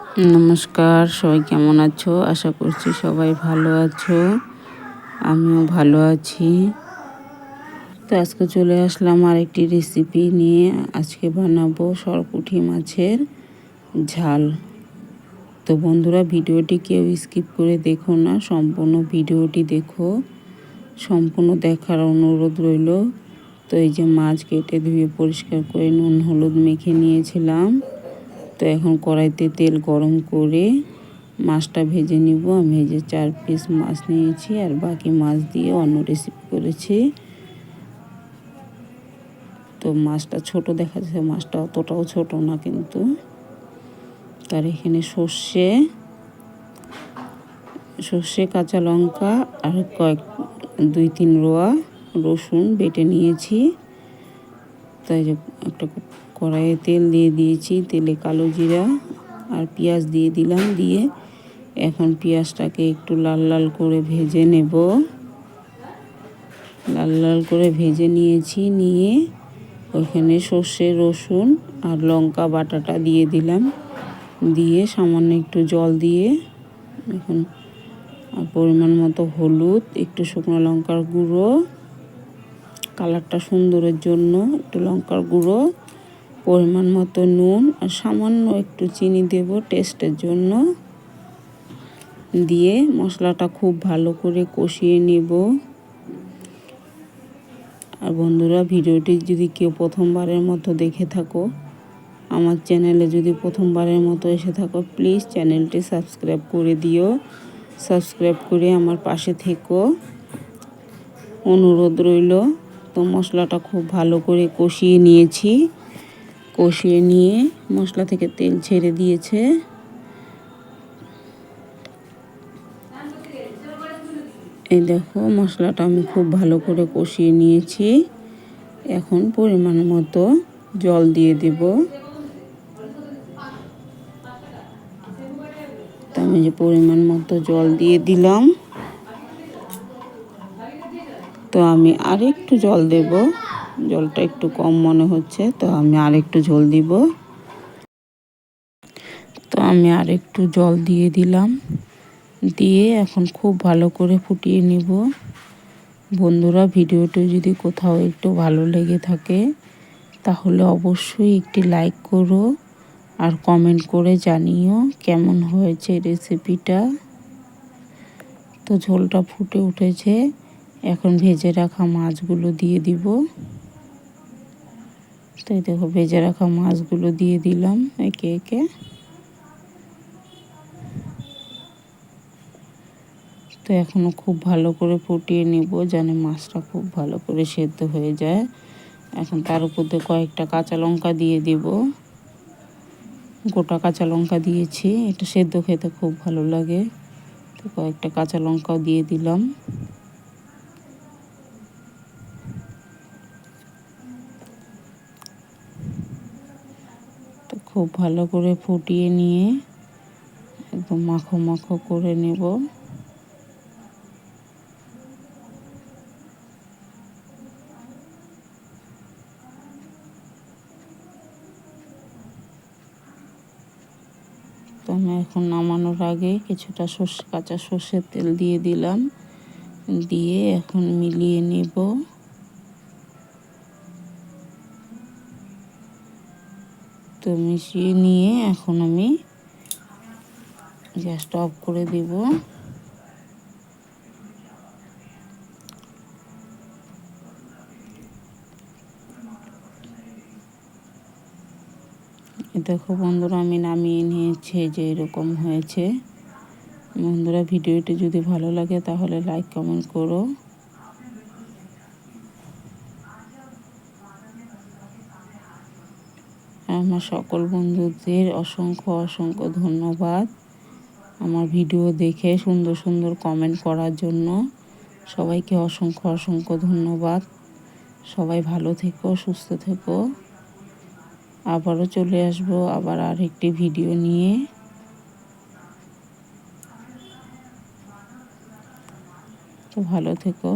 নমস্কার, সবাই কেমন আছো? আশা করছি সবাই ভালো আছো। আমিও ভালো আছি। তো আজকে চলে আসলাম আরেকটি রেসিপি নিয়ে। আজকে বানাবো সরপুঠি মাছের ঝাল। তো বন্ধুরা, ভিডিওটি কেউ স্কিপ করে দেখো না, সম্পূর্ণ ভিডিওটি দেখো। সম্পূর্ণ দেখার অনুরোধ রইল। তো এই যে মাছ কেটে ধুয়ে পরিষ্কার করে নুন, হলুদ মেখে নিয়েছিলাম। তো এখন কড়াইতে তেল গরম করে মাছটা ভেজে নিব। আমি ভেজে চার পিস মাছ নিয়েছি আর বাকি মাছ দিয়ে অন্য রেসিপি করেছি। তো মাছটা ছোট দেখা যাচ্ছে, মাছটা অতটাও ছোট না কিন্তু। তার এখানে সর্ষে সর্ষে, কাঁচা লঙ্কা আর কয়েক, দুই, তিন রোয়া রসুন বেটে নিয়েছি। তাই একটা কড়াইয়ে তেল দিয়ে দিয়েছি, তেলে কালো জিরা আর পেঁয়াজ দিয়ে দিলাম, দিয়ে এখন পেঁয়াজটাকে একটু লাল লাল করে ভেজে নেব। লাল লাল করে ভেজে নিয়েছি, নিয়ে ওইখানে সর্ষে, রসুন আর লঙ্কা বাটাটা দিয়ে দিলাম। দিয়ে সামান্য একটু জল দিয়ে এখন পরিমাণ মতো হলুদ, একটু শুকনো লঙ্কার গুঁড়ো কালারটা সুন্দরের জন্য, একটু লঙ্কার গুঁড়ো, পরিমাণ মতো নুন, আর সামান্য একটু চিনি দেব টেস্টের জন্য। দিয়ে মশলাটা খুব ভালো করে কষিয়ে নেব। আর বন্ধুরা, ভিডিওটি যদি কেউ প্রথমবারের মতো দেখে থাকো, আমার চ্যানেলে যদি প্রথমবারের মতো এসে থাকো, প্লিজ চ্যানেলটি সাবস্ক্রাইব করে দিও। সাবস্ক্রাইব করে আমার পাশে থেকো। অনুরোধ রইল। তো মশলাটা খুব ভালো করে কষিয়ে নিয়েছি। কষিয়ে নিয়ে মশলা থেকে তেল ছেড়ে দিয়েছে। এই দেখো, মশলাটা আমি খুব ভালো করে কষিয়ে নিয়েছি। এখন পরিমাণ মতো জল দিয়ে দেব। আমি যে পরিমাণ মতো জল দিয়ে দিলাম। তো আমি আরেকটু জল দেব। জলটা একটু কম মনে হচ্ছে, তো আমি আরেকটু ঝোল দিব। তো আমি আরেকটু জল দিয়ে দিলাম। দিয়ে এখন খুব ভালো করে ফুটিয়ে নিব। বন্ধুরা, ভিডিওটি যদি কোথাও একটু ভালো লেগে থাকে, তাহলে অবশ্যই একটি লাইক করো আর কমেন্ট করে জানিও কেমন হয়েছে রেসিপিটা। তো ঝোলটা ফুটে উঠেছে। এখন ভেজে রাখা মাছগুলো দিয়ে দিব। তাই দেখো, ভেজে রাখা মাছগুলো দিয়ে দিলাম একে একে। তো এখনও খুব ভালো করে ফুটিয়ে নিব যেন মাছটা খুব ভালো করে সেদ্ধ হয়ে যায়। এখন তার উপর দিয়ে কয়েকটা কাঁচা লঙ্কা দিয়ে দিব। গোটা কাঁচা লঙ্কা দিয়েছি, এটা সেদ্ধ খেতে খুব ভালো লাগে। তো কয়েকটা কাঁচা লঙ্কাও দিয়ে দিলাম। খুব ভালো করে ফুটিয়ে নিয়ে একদম মাখো মাখো করে নেব। তো আমি এখন নামানোর আগে কিছুটা সর্ষে, কাঁচা সর্ষের তেল দিয়ে দিলাম। দিয়ে এখন মিলিয়ে নেব। তো মিশিয়ে নিয়ে এখন আমি গ্যাসটা অফ করে দেব। দেখো বন্ধুরা, আমি নামিয়ে নিয়েছি যে এরকম হয়েছে। বন্ধুরা, ভিডিওটি যদি ভালো লাগে তাহলে লাইক কমেন্ট করো। আমার সকল বন্ধুদের অসংখ্য অসংখ্য ধন্যবাদ আমার ভিডিও দেখে সুন্দর সুন্দর কমেন্ট করার জন্য। সবাইকে অসংখ্য অসংখ্য ধন্যবাদ। সবাই ভালো থেকো, সুস্থ থেকো। আবারও চলে আসব আবার আরেকটি ভিডিও নিয়ে। তো ভালো থেকো।